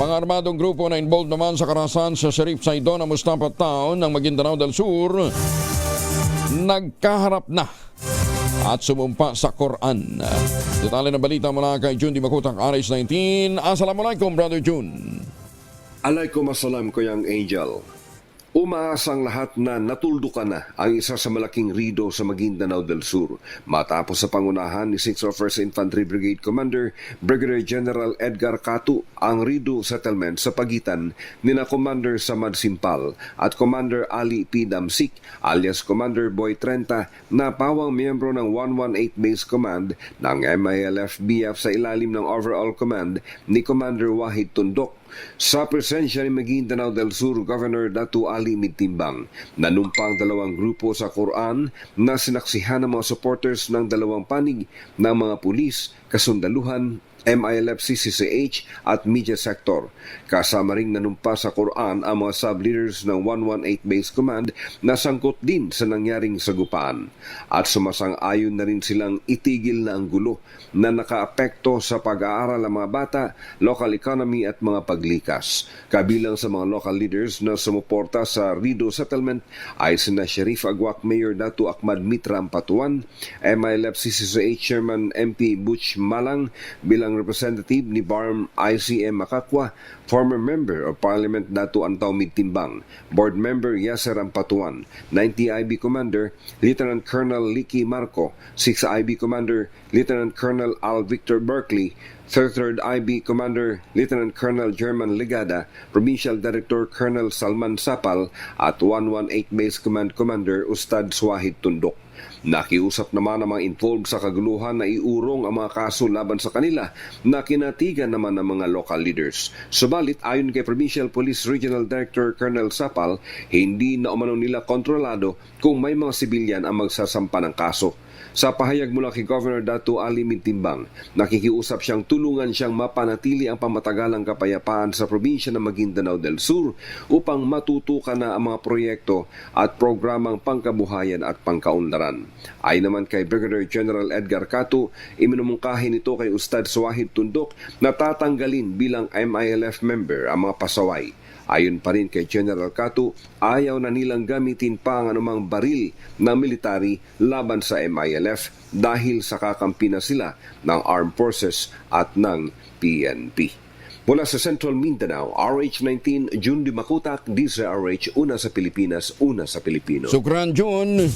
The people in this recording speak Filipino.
Mga armadong grupo na involved naman sa karahasan sa Sheriff Saidona Mustafa Town ng Maguindanao del Sur nagkaharap na at sumumpa sa Quran. Detalye ng balita mula kay June Di Makutak, RH19. Assalamualaikum, Brother June. Alaykum assalam ko yung angel. Umaasang lahat na natuldukan na ang isa sa malaking rido sa Maguindanao del Sur matapos sa pangunahan ni 6th of 1st Infantry Brigade Commander Brigadier General Edgar Catu ang rido settlement sa pagitan ni na Commander Samad Simpal at Commander Ali P. Damsik alias Commander Boy Trenta na pawang miyembro ng 118 Base Command ng MILF-BF sa ilalim ng overall command ni Commander Wahid Tundok sa presensya ni Maguindanao del Sur Governor Datu Ali Mitimbang, nanumpang dalawang grupo sa Quran na sinaksihan ng mga supporters ng dalawang panig ng mga pulis, kasundaluhan, MILF CCCH at media sector. Kasama ring nanumpa sa Quran ang mga sub-leaders ng 118 Base Command na sangkot din sa nangyaring sagupaan. At sumasang-ayon na rin silang itigil na ang gulo na nakaapekto sa pag-aaral ng mga bata, local economy at mga paglikas. Kabilang sa mga local leaders na sumuporta sa Rido Settlement ay sina Sheriff Agwak Mayor Datu Ahmad Mitra Ampatuan, MILF CCCH Chairman MP Butch Malang bilang representative ni Barm ICM Makakwa, former member of Parliament Datu Antaw Mitimbang, board member Yasser Ampatuan, 90 IB Commander Lieutenant Colonel Licky Marco, 6 IB Commander Lieutenant Colonel Al Victor Berkeley, 3rd IB Commander Lieutenant Colonel German Ligada, Provincial Director Colonel Salman Sapal. at 118 Base Command Commander Ustad Swahid Tundok. Nakiusap naman ang mga involved sa kaguluhan na iurong ang mga kaso laban sa kanila na kinatigan naman ng mga local leaders. Subalit ayon kay Provincial Police Regional Director Colonel Sapal, hindi na umano nila kontrolado kung may mga sibilyan ang magsasampa ng kaso. Sa pahayag mula kay Governor Datu Ali Mintimbang, nakikiusap siyang tulungan siyang mapanatili ang pamatagalang kapayapaan sa probinsya ng Maguindanao del Sur upang matutukan na ang mga proyekto at programang pangkabuhayan at pangkaunlaran. Ay naman kay Brigadier General Edgar Catu, iminumungkahi nito kay Ustad Suwahid Tundok na tatanggalin bilang MILF member ang mga pasaway. Ayon pa rin kay General Catu, ayaw na nilang gamitin pa ang anumang baril ng military laban sa MILF dahil sa kakampi na sila ng Armed Forces at ng PNP. Mula sa Central Mindanao, RH19, June Di Makutak, DZRH, una sa Pilipinas, una sa Pilipino. Sukran, June.